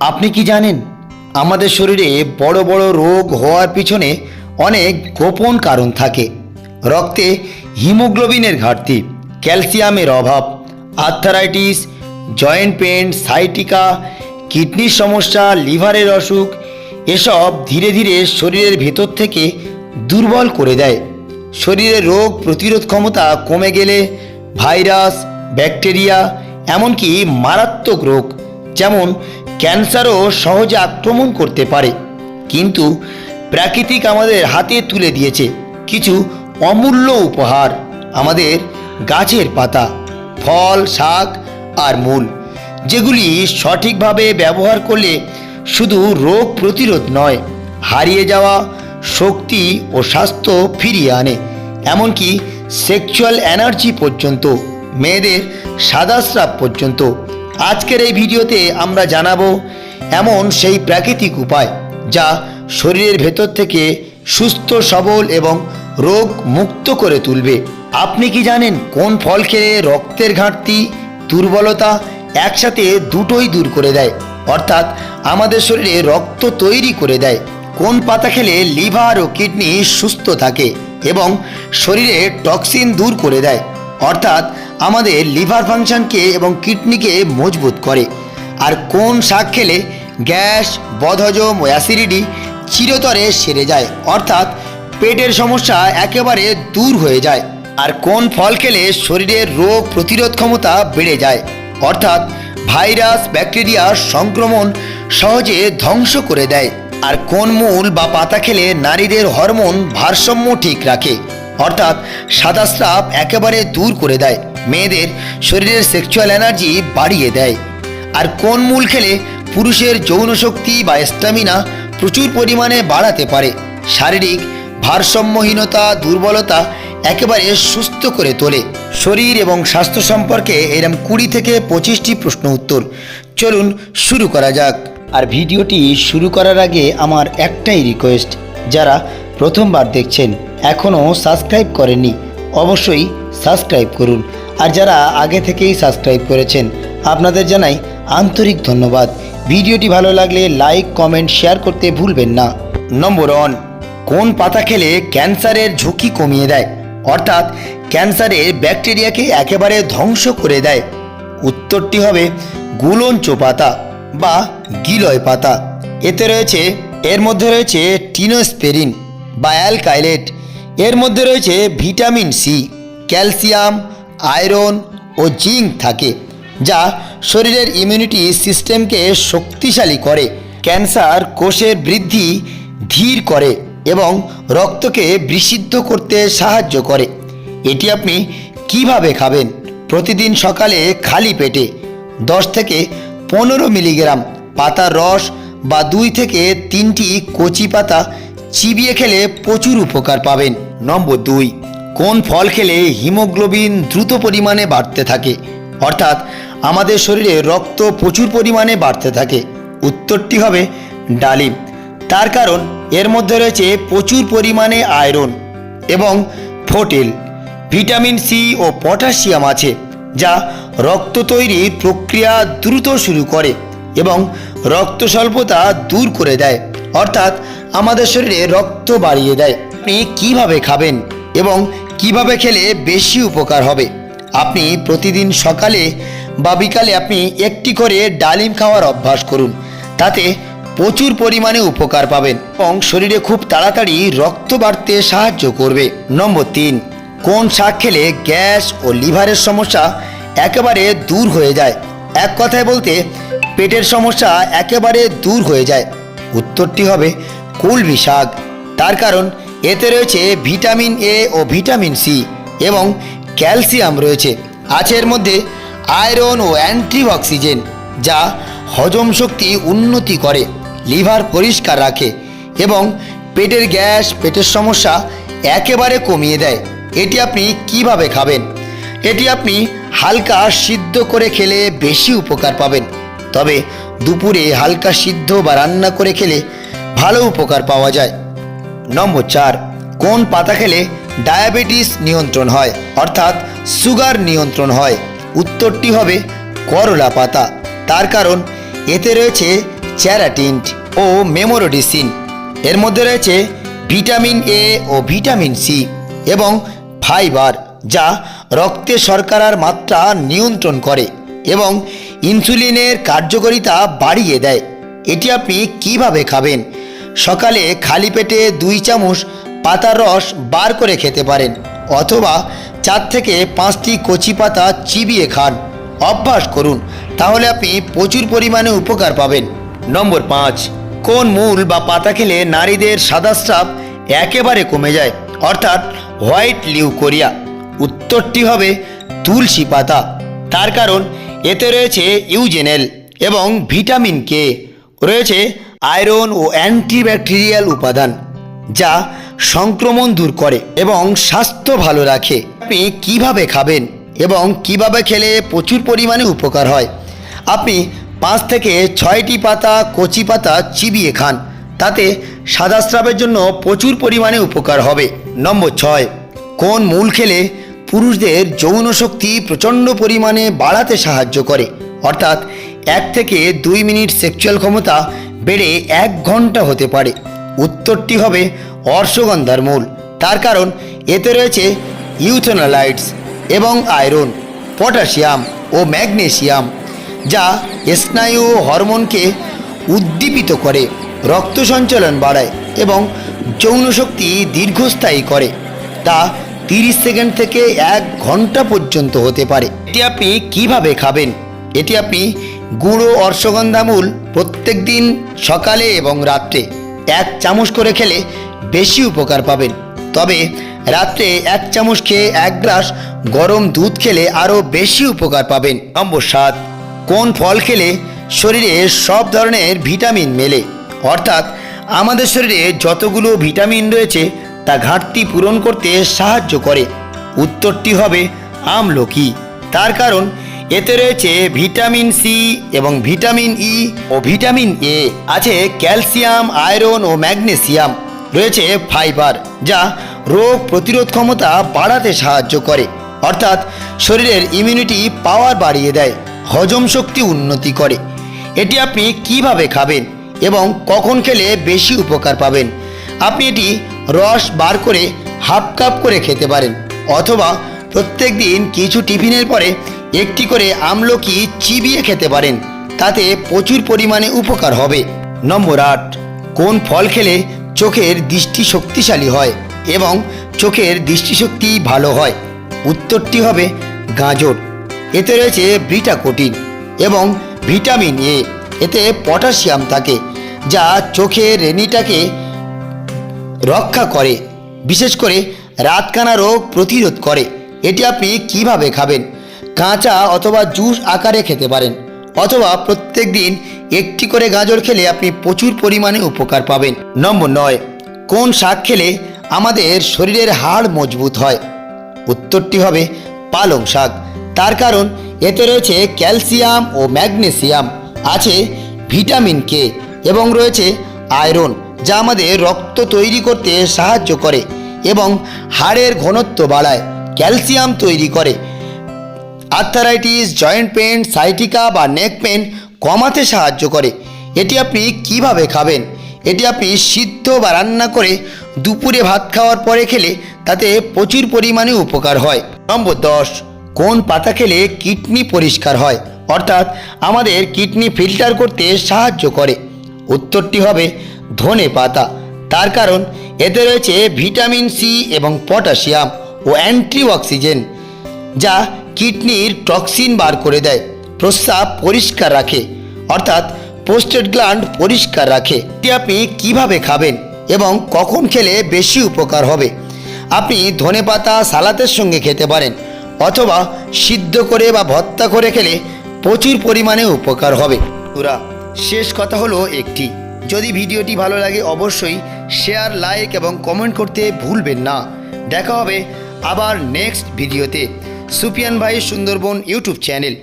আপনি কি জানেন? আমাদের শরীরে বড় বড় রোগ হওয়ার পিছনে অনেক গোপন কারণ থাকে। রক্তে হিমোগ্লোবিনের ঘাটতি, ক্যালসিয়ামের অভাব, আর্থারাইটিস, জয়েন্ট পেন সাইটিকা, কিডনির সমস্যা, লিভারের অসুখ, এসব ধীরে ধীরে শরীরের ভেতর থেকে দুর্বল করে দেয়। শরীরের রোগ প্রতিরোধ ক্ষমতা কমে গেলে ভাইরাস, ব্যাকটেরিয়া, এমনকি মারাত্মক রোগ, যেমন ক্যান্সারও সহজে আক্রমণ করতে পারে। কিন্তু প্রাকৃতিক আমাদের হাতে তুলে দিয়েছে কিছু অমূল্য উপহার, আমাদের গাছের পাতা, ফল, শাক আর মূল, যেগুলি সঠিকভাবে ব্যবহার করলে শুধু রোগ প্রতিরোধ নয়, হারিয়ে যাওয়া শক্তি ও স্বাস্থ্য ফিরিয়ে আনে। এমনকি সেক্সুয়াল এনার্জি পর্যন্ত, মেয়েদের সাদা স্রাব পর্যন্ত আজকের এই ভিডিওতে আমরা জানাব এমন সেই প্রাকৃতিক উপায় যা শরীরের ভেতর থেকে সুস্থ, সবল এবং রোগ মুক্ত করে তুলবে। আপনি কি জানেন কোন ফল খেলে রক্তের ঘাটতি, দুর্বলতা একসাথে দুটোই দূর করে দেয়? অর্থাৎ আমাদের শরীরে রক্ত তৈরি করে দেয়। কোন পাতা খেলে লিভার ও কিডনি সুস্থ থাকে এবং শরীরে টক্সিন দূর করে দেয়? অর্থাৎ আমাদের লিভার ফাংশনকে এবং কিডনিকে মজবুত করে। আর কোন শাক খেলে গ্যাস, বদহজম ও অ্যাসিডিটি চিরতরে সেরে যায়। অর্থাৎ পেটের সমস্যা একেবারে দূর হয়ে যায়। আর কোন ফল খেলে শরীরের রোগ প্রতিরোধ ক্ষমতা বেড়ে যায়। অর্থাৎ ভাইরাস ব্যাকটেরিয়ার সংক্রমণ সহজে ধ্বংস করে দেয়। আর কোন মূল বা পাতা খেলে নারীদের হরমোন ভারসাম্য ঠিক রাখে। অর্থাৎ সাদা স্রাব একেবারে দূর করে দেয়। মেয়েদের শরীরের সেক্সুয়াল এনার্জি বাড়িয়ে দেয়। আর কোন মূল খেলে পুরুষের যৌন শক্তি বা স্ট্যামিনা প্রচুর পরিমাণে বাড়াতে পারে? শারীরিক ভারসাম্যহীনতা, দুর্বলতা একেবারে সুস্থ করে তোলে। শরীর এবং স্বাস্থ্য সম্পর্কে এরম কুড়ি থেকে পঁচিশটি প্রশ্ন উত্তর। চলুন শুরু করা যাক। আর ভিডিওটি শুরু করার আগে আমার একটাই রিকোয়েস্ট যারা প্রথমবার দেখছেন এখনও সাবস্ক্রাইব করেননি, অবশ্যই সাবস্ক্রাইব করুন। আর যারা আগে থেকেই সাবস্ক্রাইব করেছেন, আপনাদের জানাই আন্তরিক ধন্যবাদ। ভিডিওটি ভালো লাগলে লাইক, কমেন্ট, শেয়ার করতে ভুলবেন না। নম্বর ওয়ান, কোন পাতা খেলে ক্যান্সারের ঝুঁকি কমিয়ে দেয়? অর্থাৎ ক্যান্সারের ব্যাকটেরিয়াকে একেবারে ধ্বংস করে দেয়। উত্তরটি হবে গুলঞ্চ পাতা বা গিলয় পাতা। এতে রয়েছে, এর মধ্যে রয়েছে টিনোস্পেরিন বা অ্যালকাইলেট। এর মধ্যে রয়েছে ভিটামিন সি ক্যালসিয়াম, আয়রন ও জিঙ্ক থাকে, যা শরীরের ইমিউনিটি সিস্টেমকে শক্তিশালী করে, ক্যান্সার কোষের বৃদ্ধি ধীর করে এবং রক্তকে বিশুদ্ধ করতে সাহায্য করে। এটি আপনি কীভাবে খাবেন? প্রতিদিন সকালে খালি পেটে দশ থেকে পনেরো মিলিগ্রাম পাতার রস বা দুই থেকে তিনটি কচি পাতা চিবিয়ে খেলে প্রচুর উপকার পাবেন। নম্বর দুই, কোন ফল খেলে হিমোগ্লোবিন দ্রুত পরিমাণে বাড়তে থাকে? অর্থাৎ, আমাদের শরীরে রক্ত প্রচুর পরিমাণে বাড়তে থাকে। উত্তরটি হবে ডালিম। তার কারণ, এর মধ্যে রয়েছে প্রচুর পরিমাণে আয়রন এবং ফোটেল ভিটামিন সি ও পটাশিয়াম আছে, যা রক্ত তৈরির প্রক্রিয়া দ্রুত শুরু করে এবং রক্ত স্বল্পতা দূর করে দেয়। অর্থাৎ, আমাদের শরীরে রক্ত বাড়িয়ে দেয়। আপনি কীভাবে খাবেন এবং কীভাবে খেলে বেশি উপকার হবে? আপনি প্রতিদিন সকালে বা বিকালে আপনি একটি করে ডালিম খাওয়ার অভ্যাস করুন। তাতে প্রচুর পরিমাণে উপকার পাবেন এবং শরীরে খুব তাড়াতাড়ি রক্ত বাড়তে সাহায্য করবে। নম্বর তিন, কোন শাক খেলে গ্যাস ও লিভারের সমস্যা একেবারে দূর হয়ে যায়? এক কথায় বলতে, পেটের সমস্যা একেবারে দূর হয়ে যায়। উত্তরটি হবে কুলবি শাক। তার কারণ এতে রয়েছে ভিটামিন এ ও ভিটামিন সি এবং ক্যালসিয়াম রয়েছে। আছে এর মধ্যে আয়রন ও অ্যান্টিঅক্সিজেন যা হজম শক্তি উন্নতি করে, লিভার পরিষ্কার রাখে এবং পেটের গ্যাস, পেটের সমস্যা একেবারে কমিয়ে দেয়। এটি আপনি কীভাবে খাবেন? এটি আপনি হালকা সিদ্ধ করে খেলে বেশি উপকার পাবেন। তবে দুপুরে হালকা সিদ্ধ বা রান্না করে খেলে ভালো উপকার পাওয়া যায়। নম্বর চার, কোন পাতা খেলে ডায়াবেটিস নিয়ন্ত্রণ হয়? অর্থাৎ সুগার নিয়ন্ত্রণ হয়। উত্তরটি হবে করলা পাতা। তার কারণ, এতে রয়েছে চ্যারাটিন্ট ও মেমোরোডিসিন। এর মধ্যে রয়েছে ভিটামিন এ ও ভিটামিন সি এবং ফাইবার, যা রক্তে শর্করার মাত্রা নিয়ন্ত্রণ করে এবং ইনসুলিনের কার্যকারিতা বাড়িয়ে দেয়। এটি আপনি কীভাবে খাবেন? সকালে খালি পেটে দুই চামচ পাতার রস বার করে খেতে পারেন, অথবা চার থেকে পাঁচটি কচি পাতা চিবিয়ে খান। অভ্যাস করুন, তাহলে আপনি প্রচুর পরিমাণে উপকার পাবেন। নম্বর পাঁচ, কোন মূল বা পাতা খেলে নারীদের সাদা স্রাব একেবারে কমে যায়, অর্থাৎ হোয়াইট লিউকোরিয়া। উত্তরটি হবে তুলসী পাতা। তার কারণ, এতে রয়েছে ইউজেনেল এবং ভিটামিন কে। রয়েছে আয়রন ও অ্যান্টিব্যাকটেরিয়াল উপাদান, যা সংক্রমণ দূর করে এবং স্বাস্থ্য ভালো রাখে। আপনি কীভাবে খাবেন এবং কীভাবে খেলে প্রচুর পরিমাণে উপকার হয়? আপনি পাঁচ থেকে ছয়টি পাতা কচি পাতা চিবিয়ে খান, তাতে সাদা স্রাবের জন্য প্রচুর পরিমাণে উপকার হবে। নম্বর ছয়, কোন মূল খেলে পুরুষদের যৌন শক্তি প্রচণ্ড পরিমাণে বাড়াতে সাহায্য করে? অর্থাৎ এক থেকে দুই মিনিট সেক্সুয়াল ক্ষমতা বেড়ে এক ঘণ্টা হতে পারে। উত্তরটি হবে অর্শগন্ধার মূল। তার কারণ, এতে রয়েছে ইউথোনালাইটস এবং আয়রন, পটাশিয়াম ও ম্যাগনেশিয়াম, যা স্নায়ু ও হরমোনকে উদ্দীপিত করে, রক্ত সঞ্চালন বাড়ায় এবং যৌন শক্তি দীর্ঘস্থায়ী করে। তা তিরিশ সেকেন্ড থেকে এক ঘণ্টা পর্যন্ত হতে পারে। এটি আপনি কীভাবে খাবেন? এটি আপনি গুঁড়ো অর্শগন্ধা মূল প্রত্যেক দিন, সকালে এবং রাত্রে। এক চামচ করে খেলে বেশি উপকার পাবেন। তবে রাত্রে এক চামচ খেয়ে এক গ্লাস গরম দুধ খেলে আরও বেশি উপকার পাবেন। নম্বর সাত, কোন ফল খেলে শরীরে সব ধরনের ভিটামিন মেলে? অর্থাৎ আমাদের শরীরে যতগুলো ভিটামিন রয়েছে, তা ঘাটতি পূরণ করতে সাহায্য করে। উত্তরটি হবে আমলকি। তার কারণ এতে রয়েছে ভিটামিন সি এবং ভিটামিন ই ও ভিটামিন এ আছে ক্যালসিয়াম, আয়রন ও ম্যাগনেসিয়াম। রয়েছে ফাইবার, যা রোগ প্রতিরোধ ক্ষমতা বাড়াতে সাহায্য করে। অর্থাৎ শরীরের ইমিউনিটি পাওয়ার বাড়িয়ে দেয়, হজম শক্তি উন্নতি করে। এটি আপনি কীভাবে খাবেন এবং কখন খেলে বেশি উপকার পাবেন? আপনি এটি রস বার করে হাফ কাপ করে খেতে পারেন, অথবা প্রত্যেক দিন কিছু টিফিনের পরে একটি করে আমলকি চিবিয়ে খেতে পারেন। তাতে প্রচুর পরিমাণে উপকার হবে। নম্বর আট, কোন ফল খেলে চোখের দৃষ্টি শক্তিশালী হয় এবং চোখের দৃষ্টিশক্তি ভালো হয়? উত্তরটি হবে গাজর। এতে রয়েছে বিটা কোটিন এবং ভিটামিন এ। এতে পটাশিয়াম থাকে, যা চোখের রেনিটাকে রক্ষা করে, বিশেষ করে রাতকানা রোগ প্রতিরোধ করে। এটি আপনি কীভাবে খাবেন? কাঁচা অথবা জুস আকারে খেতে পারেন, অথবা প্রত্যেক দিন একটি করে গাজর খেলে আপনি প্রচুর পরিমাণে উপকার পাবেন। নম্বর নয়, কোন শাক খেলে আমাদের শরীরের হাড় মজবুত হয়? উত্তরটি হবে পালং শাক। তার কারণ, এতে রয়েছে ক্যালসিয়াম ও ম্যাগনেসিয়াম, আছে ভিটামিন কে, এবং রয়েছে আয়রন, যা আমাদের রক্ত তৈরি করতে সাহায্য করে এবং হাড়ের ঘনত্ব বাড়ায়, ক্যালসিয়াম তৈরি করে। আর্থারাইটিস, জয়েন্ট পেন সাইটিকা বা নেক পেন কমাতে সাহায্য করে। এটি আপনি কীভাবে খাবেন? এটি আপনি সিদ্ধ বা রান্না করে দুপুরে ভাত খাওয়ার পরে খেলে তাতে প্রচুর পরিমাণে উপকার হয়। নম্বর দশ, কোন পাতা খেলে কিডনি পরিষ্কার হয়? অর্থাৎ আমাদের কিডনি ফিল্টার করতে সাহায্য করে। উত্তরটি হবে ধনে পাতা। তার কারণ, এতে রয়েছে ভিটামিন সি এবং পটাশিয়াম ও অ্যান্টি অক্সিজেন যা কিডনির টক্সিন বার করে দেয়। প্রস্রাব পরিষ্কার রাখে। অর্থাৎ পোস্টেড গ্ল্যান্ড পরিষ্কার রাখে। এটি আপনি কীভাবে খাবেন এবং কখন খেলে বেশি উপকার হবে? আপনি ধনেপাতা সালাতের সঙ্গে খেতে পারেন অথবা সিদ্ধ করে বা ভত্তা করে খেলে প্রচুর পরিমাণে উপকার হবে। পুরা শেষ কথা হলো একটি। যদি ভিডিওটি ভালো লাগে অবশ্যই শেয়ার, লাইক এবং কমেন্ট করতে ভুলবেন না। দেখা হবে আবার নেক্সট ভিডিওতে। সুপিয়ান ভাই সুন্দরবন ইউটিউব চ্যানেল।